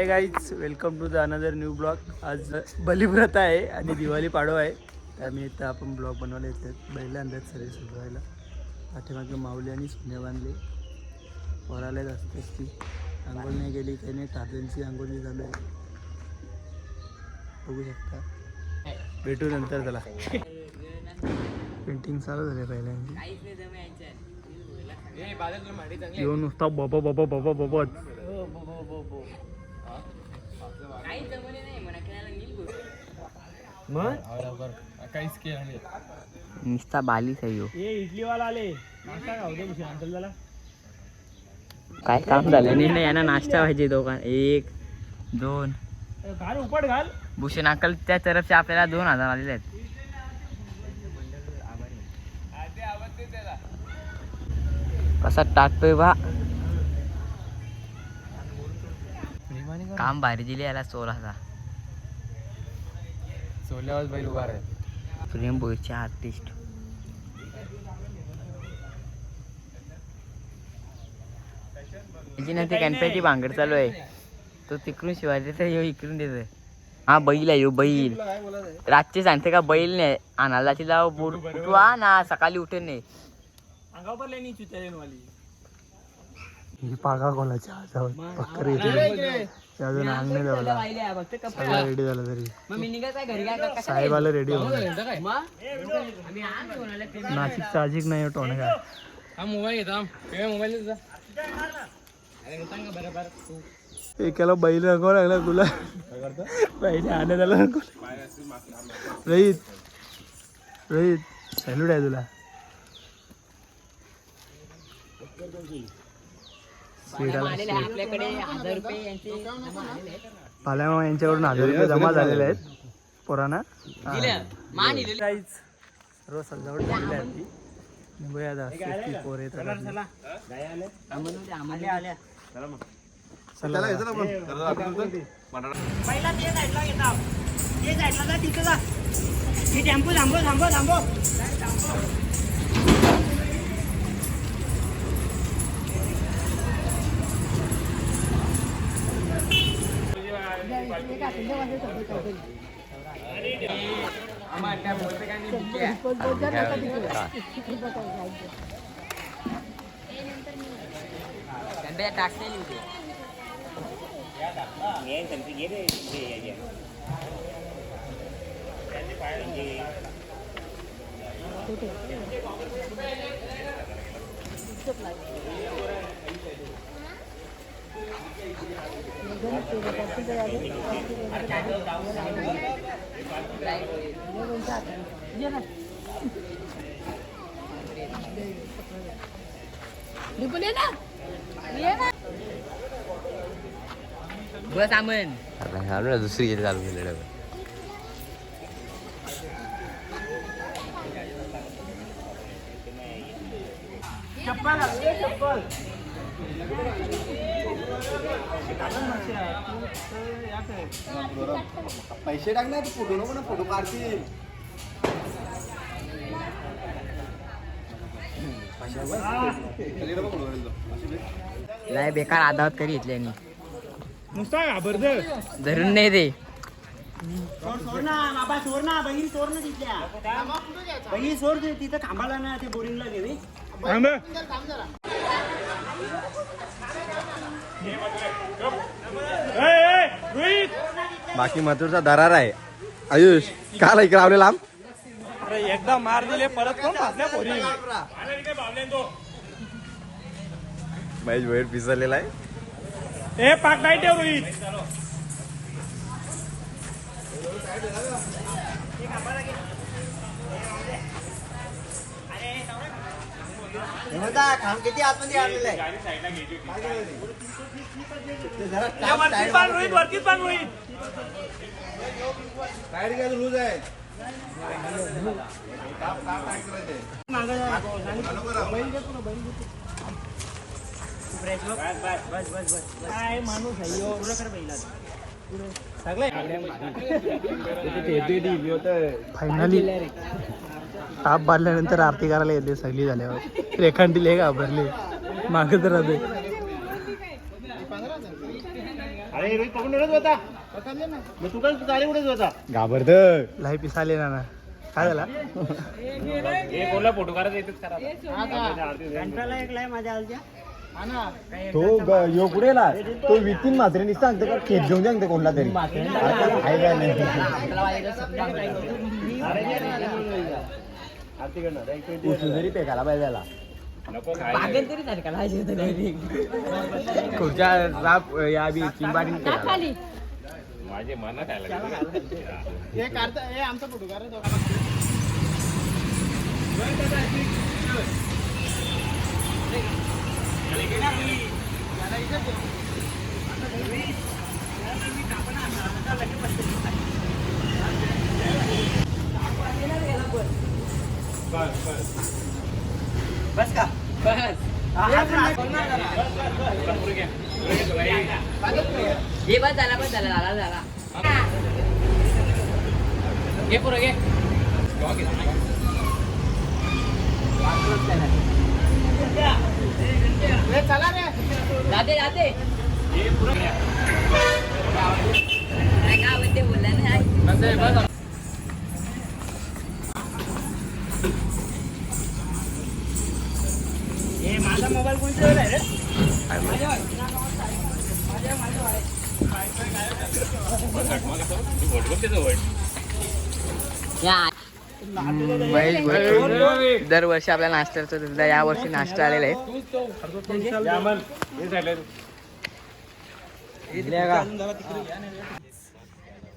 Hi guys welcome to the another new blog आज बलिव्रत आहे आणि दिवाळी पाडवा आहे. त्यामुळे इथं आपण ब्लॉग बनवायला येतात बैल आणतात सर्व सुधायला पाठीमागे माऊली आणि सोन्या बांधले. वराला जास्त असती आंघोळ नाही गेली काही नाही. टार्जनची आंघोळी चालू आहे. बघू शकता. भेटू नंतर त्याला पेंटिंग चालू झाले पहिल्यांदी. येऊन नुसता बाबा बाबा बाबा बाबा. काहीच केलं नाही. नुसता बालीच आहे ह्यो. ये इडलीवाला आले. नाश्ता खाऊ दे अंकल झाला काय काम झालं? नाही ना यांना नाश्ता पाहिजे दोघां. एक दोन. घाल उपट घाल. भूषण अंकल त्या तरफचे आपल्याला दोन हजार आलेले आहेत. कसा टाकतोय बा? काम भारी दिले याला चोराचा सोल्यावर बैल उभा आहे प्रेम बोईचे आर्टिस्ट. त्याची ते कॅन्पेची भांगड चालू आहे. तो तिकडून शिवाय तर ह्यो इकडून देतोय. हा बैल आहे बैल. रातचे सांगते का बैल नाही. आणायला तिला बोट उठवा ना सकाळी उठे नाही. ही पागा कोणाच्या ते अजून आणणे द्यावला सगळं रेडी झालं तरी. साहेब आलं रेडी होऊन. नाशिकचा अजिक नाही टोणे काय हा मोबाईल घेता मोबाईल एकाला बैल रंगवा लागला तुला. बैल आणायला रंगव रहित रहित सॅल्यूट आहे तुला. पाल्यामामा यांच्याकडून हजार रुपये जमा झालेले आहेत. पोरांना? काहीच सर्व सजावट झालेली आहे ती. बघूया आता पोर येतात पहिला ते साईडला घेता. ते साईडला जा तिथं जा हे टेम्पो थांबव बस आमन दुसरी गेली चालू केलेलं पैसे टाक ना फोटो नको ना फोटो काढतील नाही बेकार आधावत करी घेतल्यानी नुसता घाबरद धरून नाही दे. सोड ना बाबा सोड ना बहीण सोड ना तिथल्या. बहीण सोड ते तिथं थांबाला ना ते बोरिंगला गेली बाकी मथुरचा दरार आहे. आयुष काल इकडे आवले लांब? एकदा मार दिले परत कोण महेश बाहेर पिसरलेला आहे. ए पाक नाही ठेव रोहित. किती आतमध्ये आणलेलं आहे? वरतीच बांध रोहित वरतीच बांध रोहित. टायर काय लूज आहे. काय माणूस आहे. पुढं कर बैला फायनली ताप बांधल्यानंतर आरती करायला येते सगळी झाल्यावर. रेखांटील हे घाबरले. राहते रोहित मग तू काय चाले कुठेच होता घाबरत लाई पिसाले ना ना काय झाला कंटाळा एक लाय माझ्या आलच्या तो ग- यो पुढे ला तो वितीन मात्रेनी सांगतो का खेप घेऊन सांगतो कोणला तरी. आता आहे का नाही. उचलून जरी पेकायला पाहिजे त्याला. खुर्च्या या बी चिंबारी खाली. बस का हे बस झाला बस. झाला झाला झाला घे पुरं घे जाते जाते काय बोलला नाही हे माझा मोबाईल कोणता आहे रे महेश भट दरवर्षी आपल्या नाश्त्याचं सुद्धा या वर्षी नाश्ता आलेला आहे.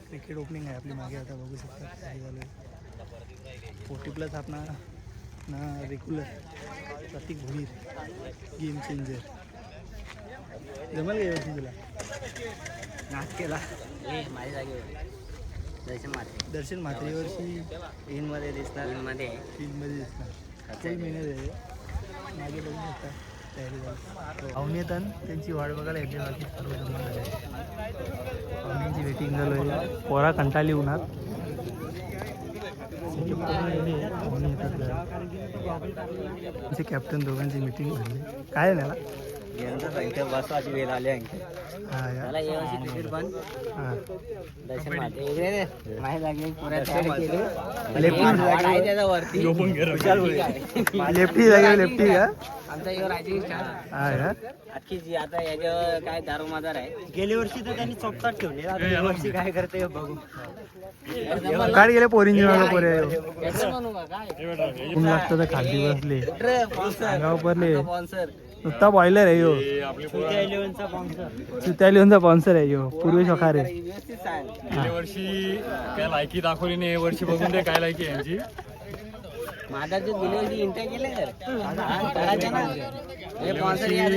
क्रिकेट ओपनिंग आहे आपली मागे आता बघू शकता काय झालं फोर्टी प्लस आपला ना regular Prateek Bhoir game changer जमेल का व्यवस्थित तुला? नाच केला. माझ्या जागेवर दर्शन माते दर्शन म्हात्रे वर्षी मध्ये दिसणार. मध्ये फील्डमध्ये दिसणार. काही महिन्यात आहे मागे बघू शकता तयारी झाली. पाहुणेतन त्यांची वाट बघायला येते बाकी सर्व जमा झाले पाहुण्यांची वेटिंग झालो. आहे पोरा कंटाळली उन्हात. त्यांचे कॅप्टन दोघांची मिटिंग झाली. काय आहे त्याला बसवाची वेळ आली मला पण दर्शन जागेवर लेफ्टी त्याचा वरती लेफ्टी जागे लेफ्टी का आमचा रायटिंग स्टार जी आता याच्यावर काय दारू माजार आहे गेल्या वर्षी तर त्यांनी चौकात ठेवले आता या वर्षी काय करते बघू काय गेले पोरींची मला पोरे ऊन लागतं तर खाली बसले अंगावर पडले नुसता बॉयलर आहे यो. इलेव्हनचा स्पॉन्सर चित्यालिओनचा स्पॉन्सर आहे यो. पूर्वी शोखार आहे वर्षी काय लायकी दाखवली नाही वर्षी बघून दे काय लायकी आहे यांची. माझा जो गेल्या वर्षी इंटर केले तर करायचं ना. हे स्पॉन्सर या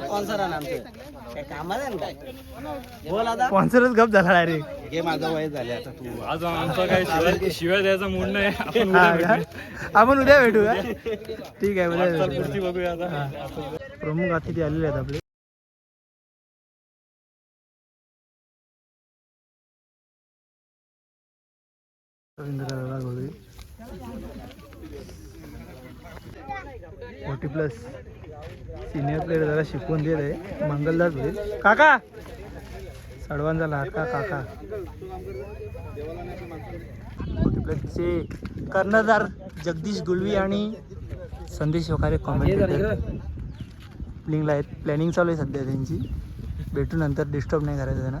स्पॉन्सर आहे ना आमचं. काय कामाला आहे ना काय? बोल आता. स्पॉन्सरच गप झाला डायरेक्ट हे माझा वय झाले आता तू. आज आमचा काय शिवाय शिवाय द्यायचा मूड नाही. आपण उद्या का? भेटू. आपण उद्या भेटू का? ठीक आहे उद्या वाटचाल भेटू. पुढची बघूया आता. हा. प्रमुख अतिथी आलेले आहेत आपले. रवींद्र दादा फोर्टी प्लस सिनियर प्लेअर जरा शिकवून देत आहे मंगलदास होईल. काका! सडवांचा झाला काका. फोर्टी प्लसचे कर्णधार जगदीश गुलवी आणि संदेश वखारे कॉमेंटेटर प्लिंगला आहेत. प्लॅनिंग चालू आहे सध्या त्यांची. भेटू नंतर डिस्टर्ब नाही करायचं त्यांना.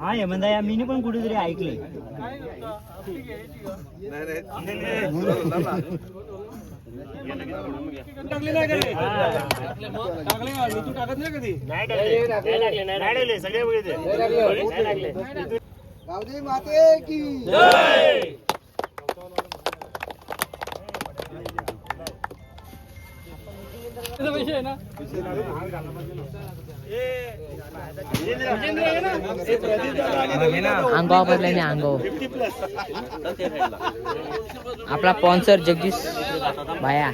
हा हेमंदा या मीनी पण कुठेतरी ऐकले. नाही टाकले तू टाकत नाही कधी सगळे बघितले गावदेवी माते की अंगावर पडल्याने अंगावर आपला स्पॉन्सर जगदीश भाया.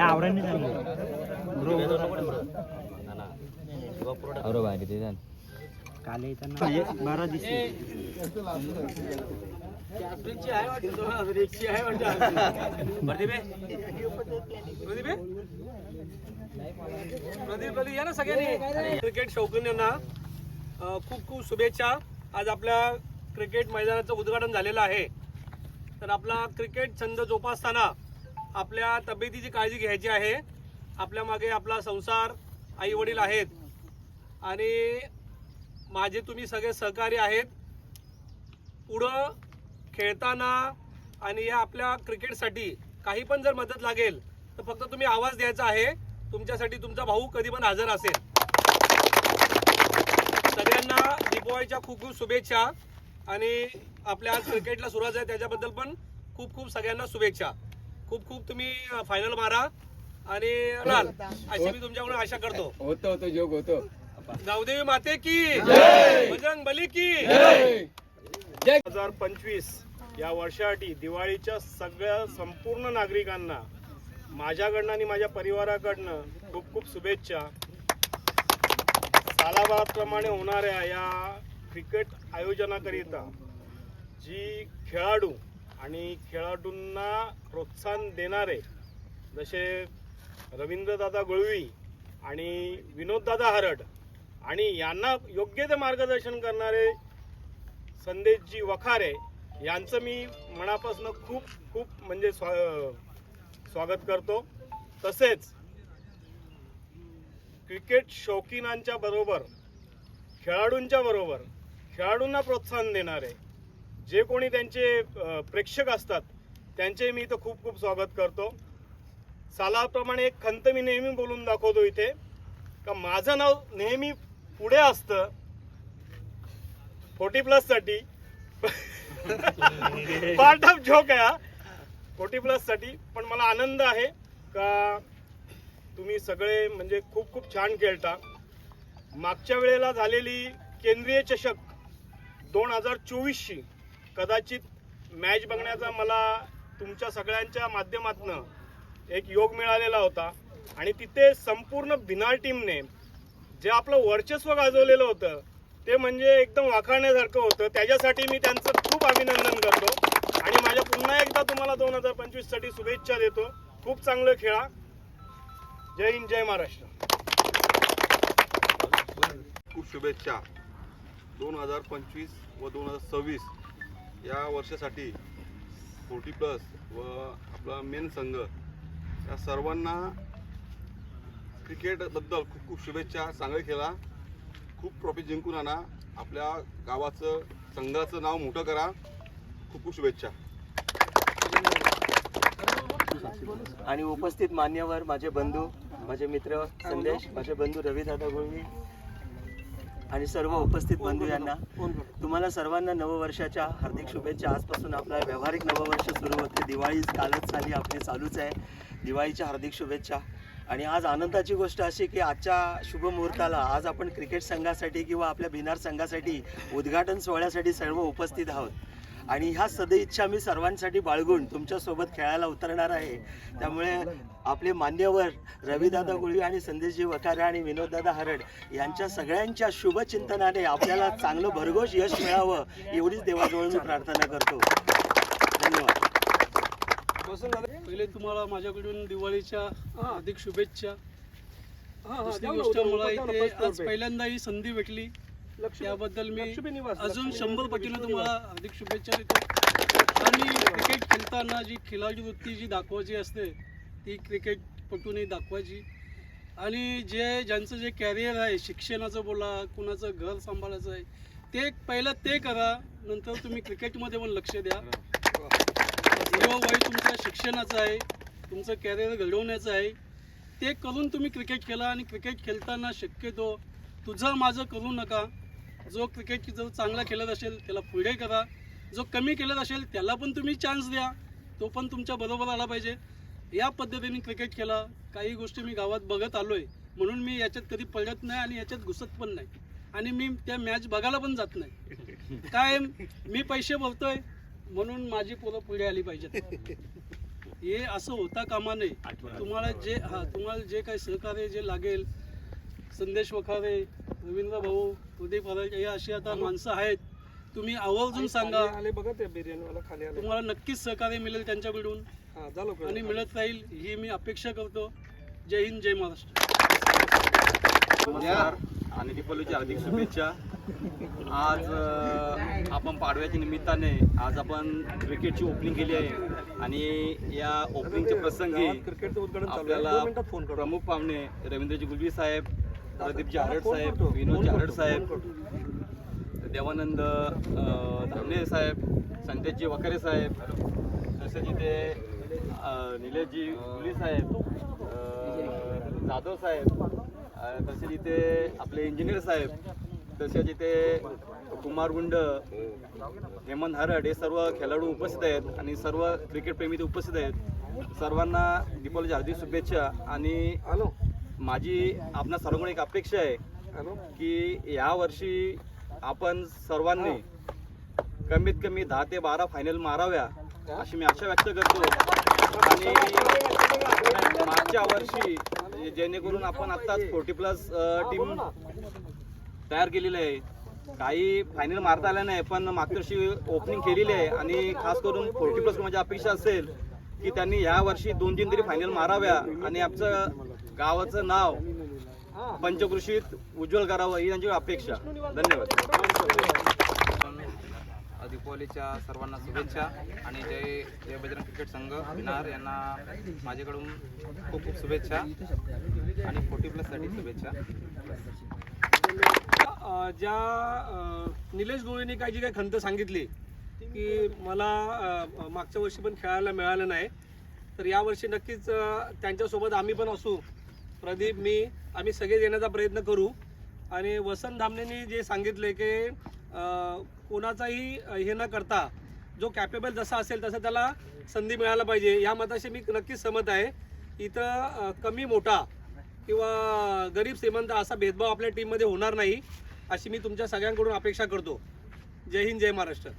आवरण काल येताना बरं दिसते क्रिकेट शौकीनांना अ, खूप खूप शुभेच्छा. आज आपल्या क्रिकेट मैदानाचं उद्घाटन झालेलं आहे. तर आपला क्रिकेट छंद जोपासताना आपल्या तब्येतीची काळजी घ्यायची आहे. आपल्या मागे आपला संसार आई वडील आहेत. आणि माझे तुम्ही सगळे सहकारी आहेत. पुढं खेळताना आणि या आपल्या क्रिकेटसाठी काही पण जर मदत लागेल तर फक्त तुम्ही आवाज द्यायचा आहे. तुमच्यासाठी तुमचा भाऊ कधी पण हजर असेल. सगळ्यांना दीपावलीच्या खूप खूप शुभेच्छा. आणि आपल्या आज क्रिकेटला सुरुवात आहे त्याच्याबद्दल पण खूप खूप सगळ्यांना शुभेच्छा. खूप खूप तुम्ही फायनल मारा. आणि राल अशी मी तुमच्याकडून आशा करतो. होतो होतो जोग होतो. गावदेवी माते की बजरंग बली की. हजार पंचवीस या वर्षासाठी दिवाळीच्या सगळ्या संपूर्ण नागरिकांना माझ्याकडनं आणि माझ्या परिवाराकडनं खूप खूप शुभेच्छा. सालाबादप्रमाणे होणाऱ्या या क्रिकेट आयोजनाकरिता जी खेळाडू आणि खेळाडूंना प्रोत्साहन देणारे जसे रवींद्रदादा गुळवी आणि विनोददादा हरड आणि यांना योग्य ते मार्गदर्शन करणारे संदेशजी वखारे यांचं मी मनापासून खूप खूप म्हणजे स्वा स्वागत करतो. तसेच क्रिकेट शौकीनांच्या बरोबर खेळाडूंच्या बरोबर खेळाडूंना प्रोत्साहन देणारे जे कोणी त्यांचे प्रेक्षक असतात त्यांचे मी इथं खूप खूप स्वागत करतो. सालाप्रमाणे एक खंत मी नेहमी बोलून दाखवतो इथे का माझं नाव नेहमी पुढे असतं फोर्टी प्लससाठी. पार्ट ऑफ जोक आहे हा. फोर्टी प्लससाठी पण मला आनंद आहे का तुम्ही सगळे म्हणजे खूप खूप छान खेळता. मागच्या वेळेला झालेली केंद्रीय चषक दोन हजार चोवीसशी कदाचित मॅच बघण्याचा मला तुमच्या सगळ्यांच्या माध्यमातून एक योग मिळालेला होता. आणि तिथे संपूर्ण भिनार टीमने जे आपलं वर्चस्व गाजवलेलं होतं ते म्हणजे एकदम वाखाणण्यासारखं होतं. त्याच्यासाठी मी त्यांचं खूप अभिनंदन करतो. आणि माझ्या पुन्हा एकदा तुम्हाला दोन हजार पंचवीससाठी शुभेच्छा देतो. खूप चांगलं खेळा. जय हिंद जय महाराष्ट्र. खूप शुभेच्छा. दोन हजार पंचवीस व दोन हजार सव्वीस या वर्षासाठी फोर्टी प्लस व आपला मेन संघ या सर्वांना क्रिकेटबद्दल खूप खूप शुभेच्छा चांगले खेळा खूप ट्रॉफी जिंकून आणा. आपल्या गावाचं संघाचं नाव मोठं करा. खूप खूप शुभेच्छा. आणि उपस्थित मान्यवर माझे बंधू माझे मित्र संदेश माझे बंधू रविदादा गुळवी आणि सर्व उपस्थित बंधू यांना तुम्हाला सर्वांना नववर्षाच्या हार्दिक शुभेच्छा. आजपासून आपला व्यावहारिक नववर्ष सुरू होते. दिवाळी कालच झाली आपली चालूच आहे. दिवाळीच्या हार्दिक शुभेच्छा. आणि आज आनंदाची गोष्ट अशी की आजच्या शुभ मुहूर्ताला आज आपण क्रिकेट संघासाठी किंवा आपल्या भिनार संघासाठी उद्घाटन सोहळ्यासाठी सर्व उपस्थित आहोत. आणि ह्या सदिच्छा मी सर्वांसाठी बाळगून तुमच्यासोबत खेळायला उतरणार आहे. त्यामुळे आपले मान्यवर रविदादा गुळवी आणि संदेशजी वकारे आणि विनोददादा हरड यांच्या सगळ्यांच्या शुभचिंतनाने आपल्याला चांगलं भरघोष यश मिळावं एवढीच देवाजवळ मी प्रार्थना करतो. धन्यवाद. पहिले तुम्हाला माझ्याकडून दिवाळीच्या हार्दिक शुभेच्छा. दुसरी गोष्ट मला इथे आज पहिल्यांदा ही संधी भेटली. त्याबद्दल मी अजून शंभर पटीनं तुम्हाला हार्दिक शुभेच्छा देतो. आणि क्रिकेट खेळताना जी खिलाडी वृत्ती जी दाखवायची असते ती क्रिकेटपटूनही दाखवायची. आणि जे ज्यांचं जे कॅरियर आहे शिक्षणाचं बोला कुणाचं घर सांभाळायचं आहे ते पहिलं ते करा नंतर तुम्ही क्रिकेटमध्ये पण लक्ष द्या. यो वय तुमच्या शिक्षणाचं आहे तुमचं कॅरियर घडवण्याचं आहे ते करून तुम्ही क्रिकेट खेळा. आणि क्रिकेट खेळताना शक्यतो तुझं माझं करू नका. जो क्रिकेट जर चांगला खेळत असेल त्याला पुढे करा. जो कमी खेळत असेल त्याला पण तुम्ही चान्स द्या. तो पण तुमच्या बरोबर आला पाहिजे. या पद्धतीने क्रिकेट खेळा. काही गोष्टी मी गावात बघत आलो आहे म्हणून मी याच्यात कधी पडत नाही आणि याच्यात घुसत पण नाही. आणि मी त्या मॅच बघायला पण जात नाही. काय? मी पैसे भरतोय. म्हणून माझी पोरं पुढे आली पाहिजेत. हे असं होता कामा नये. तुम्हाला जे हा तुम्हाला जे काही सहकार्य जे लागेल संदेश वखारे रवींद्र भाऊ उदय पराग हे अशी आता माणसं आहेत. तुम्ही आवर्जून सांगा. बघा ते बिर्याणीवाला खाली तुम्हाला नक्कीच सहकार्य मिळेल त्यांच्याकडून. झालो आणि मिळत राहील ही मी अपेक्षा करतो. जय हिंद जय महाराष्ट्र. आणि दीपावलीच्या हार्दिक शुभेच्छा. आज आपण पाडव्याच्या निमित्ताने आज आपण क्रिकेटची ओपनिंग केली आहे. आणि या ओपनिंगच्या प्रसंगी आपल्याला प्रमुख पाहुणे रवींद्रजी गुलवी साहेब प्रदीपजी हारड साहेब विनोदजी हारड साहेब देवानंद धामणे साहेब संदेशजी वखारे साहेब तसेच इथे निलेशजी गुली साहेब जाधव साहेब तसेच इथे आपले इंजिनियर साहेब तसेच इथे कुमार गुंड हेमंत हरड हे सर्व खेळाडू उपस्थित आहेत आणि सर्व क्रिकेट प्रेमी इथे उपस्थित आहेत. सर्वांना दीपावलीच्या हार्दिक शुभेच्छा आणि माझी आपणा सर्वांकडून एक अपेक्षा आहे की यावर्षी आपण सर्वांनी कमीत कमी दहा ते बारा फायनल माराव्या अशी मी आशा व्यक्त करतो. आणि मागच्या वर्षी जेणेकरून आपण आत्ताच फोर्टी प्लस टीम तयार केलेली आहे. काही फायनल मारता आल्या नाही पण मागच्या वर्षी ओपनिंग केलेली आहे. आणि खास करून फोर्टी प्लस माझी अपेक्षा असेल की त्यांनी या वर्षी दोन तीन तरी फायनल माराव्या. आणि आमचं गावाचं नाव पंचकृषीत उज्ज्वल करावं ही त्यांची अपेक्षा. धन्यवाद. दीपावलीच्या सर्वांना शुभेच्छा आणि जय जय बजरंग क्रिकेट संघ विनार यांना माझ्याकडून खूप खूप शुभेच्छा आणि फोर्टी प्लससाठी शुभेच्छा. ज्या निलेश गोळीने काही जी काही खंत सांगितली की मला मागच्या वर्षी पण खेळायला मिळालं नाही तर यावर्षी नक्कीच त्यांच्यासोबत आम्ही पण असू. प्रदीप मी आम्ही सगळे येण्याचा प्रयत्न करू. आणि वसंत धामणेंनी जे सांगितले की कोणाचाही हे न करता जो कॅपेबल जसा असेल तसं त्याला संधी मिळायला पाहिजे. या मताशी मी नक्कीच सहमत आहे. इथं कमी मोठा किंवा गरीब श्रीमंत असा भेदभाव आपल्या टीममध्ये होणार नाही अशी मी तुमच्या सगळ्यांकडून अपेक्षा करतो. जय हिंद जय महाराष्ट्र.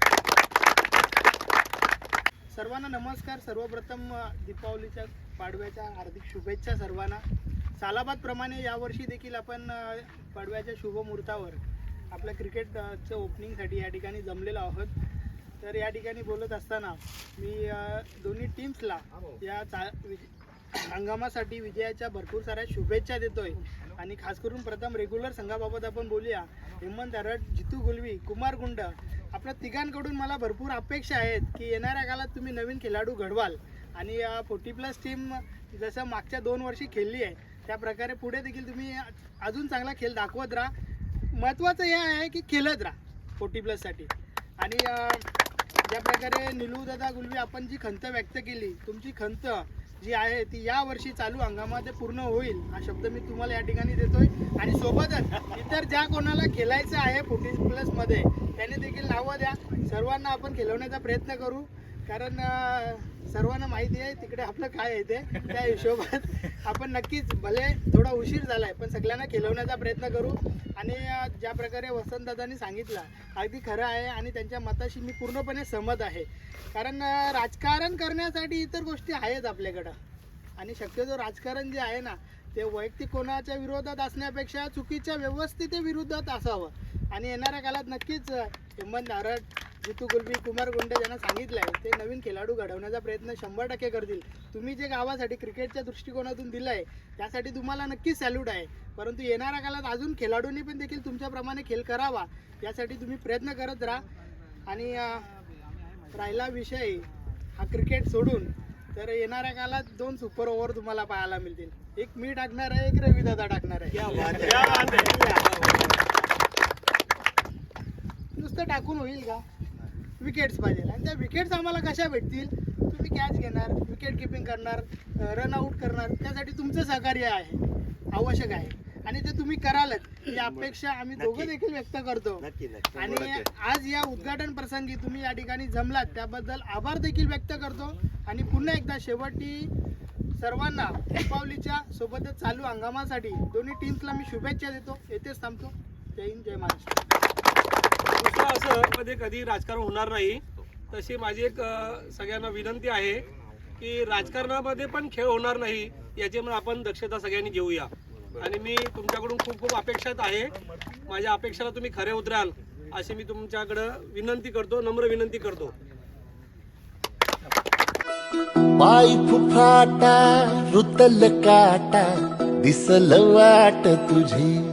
सर्वांना नमस्कार. सर्वप्रथम दीपावलीच्या पाडव्याच्या हार्दिक शुभेच्छा सर्वांना. सालाबादप्रमाणे यावर्षी देखील आपण पडव्याच्या शुभमुहूर्तावर आपल्या क्रिकेटचं ओपनिंगसाठी या ठिकाणी जमलेलो आहोत. तर या ठिकाणी बोलत असताना मी दोन्ही टीम्सला या चा हंगामासाठी विजयाच्या भरपूर साऱ्या शुभेच्छा देतोय. आणि खास करून प्रथम रेग्युलर संघाबाबत आपण बोलूया. हेमंत अरट जितू गुलवी कुमार गुंड आपल्या तिघांकडून मला भरपूर अपेक्षा आहेत की येणाऱ्या काळात तुम्ही नवीन खेळाडू घडवाल. आणि फोर्टी प्लस टीम जसं मागच्या दोन वर्षी खेळली आहे त्या प्रकारे पुढे देखील तुम्ही अजून चांगला खेळ दाखवत राहा. महत्त्वाचं हे आहे की खेळत राहा फोर्टी प्लससाठी आणि ज्या प्रकारे निलू दादा गुलवी आपण जी खंत व्यक्त केली तुमची खंत जी आहे ती या वर्षी चालू हंगामामध्ये पूर्ण होईल हा शब्द मी तुम्हाला या ठिकाणी देतोय. आणि सोबतच इतर ज्या कोणाला खेळायचं आहे फोर्टी प्लसमध्ये त्याने देखील नावं द्या. सर्वांना आपण खेळवण्याचा प्रयत्न करू. कारण सर्वांना माहिती आहे तिकडे आपलं काय आहे ते त्या हिशोबात आपण नक्कीच भले थोडा उशीर झाला आहे पण सगळ्यांना खेळवण्याचा प्रयत्न करू. आणि ज्या प्रकारे वसंतदादांनी सांगितलं अगदी खरं आहे आणि त्यांच्या मताशी मी पूर्णपणे सहमत आहे. कारण राजकारण करण्यासाठी इतर गोष्टी आहेत आपल्याकडं. आणि शक्यतो राजकारण जे आहे ना ते वैयक्तिक कोणाच्या विरोधात असण्यापेक्षा चुकीच्या व्यवस्थिते विरोधात असावं. आणि येणाऱ्या काळात नक्कीच अं, हेमंत नारट जितू गुलबी कुमार गुंडे ज्यांना सांगितलं आहे ते नवीन खेळाडू घडवण्याचा प्रयत्न शंभर टक्के करतील. तुम्ही जे गावासाठी क्रिकेटच्या दृष्टिकोनातून दिलं आहे त्यासाठी तुम्हाला नक्कीच सॅल्यूट आहे. परंतु येणाऱ्या काळात अजून खेळाडूंनी पण देखील तुमच्याप्रमाणे खेळ करावा यासाठी तुम्ही प्रयत्न करत राहा. आणि राहिला विषय हा क्रिकेट सोडून तर येणाऱ्या काळात दोन सुपर ओव्हर तुम्हाला पाहायला मिळतील. एक मी टाकणार आहे एक रवी दादा टाकणार आहे. नुसतं टाकून होईल का? विकेट्स पाहिजे. आणि त्या विकेट्स आम्हाला कशा भेटतील? तुम्ही कॅच घेणार विकेट किपिंग करणार रन आउट करणार त्यासाठी तुमचं सहकार्य आहे आवश्यक आहे. आणि ते तुम्ही करालच. ही अपेक्षा आम्ही दोघं देखील व्यक्त करतो. नक्की नक्की. आणि आज या उद्घाटन प्रसंगी तुम्ही या ठिकाणी जमलात. त्याबद्दल आभार देखील व्यक्त करतो. आणि पुन्हा एकदा शेवटी सर्वांना दीपावलीच्या सोबतच चालू हंगामासाठी दोन्ही टीम्सला मी शुभेच्छा देतो. येथेच थांबतो. जय हिंद जय महाराष्ट्र. दुसरं असं मध्ये कधी राजकारण होणार नाही तशी माझी एक अ, सगळ्यांना विनंती आहे की राजकारणामध्ये पण खेळ होणार नाही याची पण आपण दक्षता सगळ्यांनी घेऊया. आणि मी तुमच्याकडून खूप खूप अपेक्षित आहे. माझ्या अपेक्षेला तुम्ही खरे उतराल अशी मी तुमच्याकडं विनंती करतो नम्र विनंती करतो. पाय फुफाटा रुतल काटा दिसल वाट तुझी.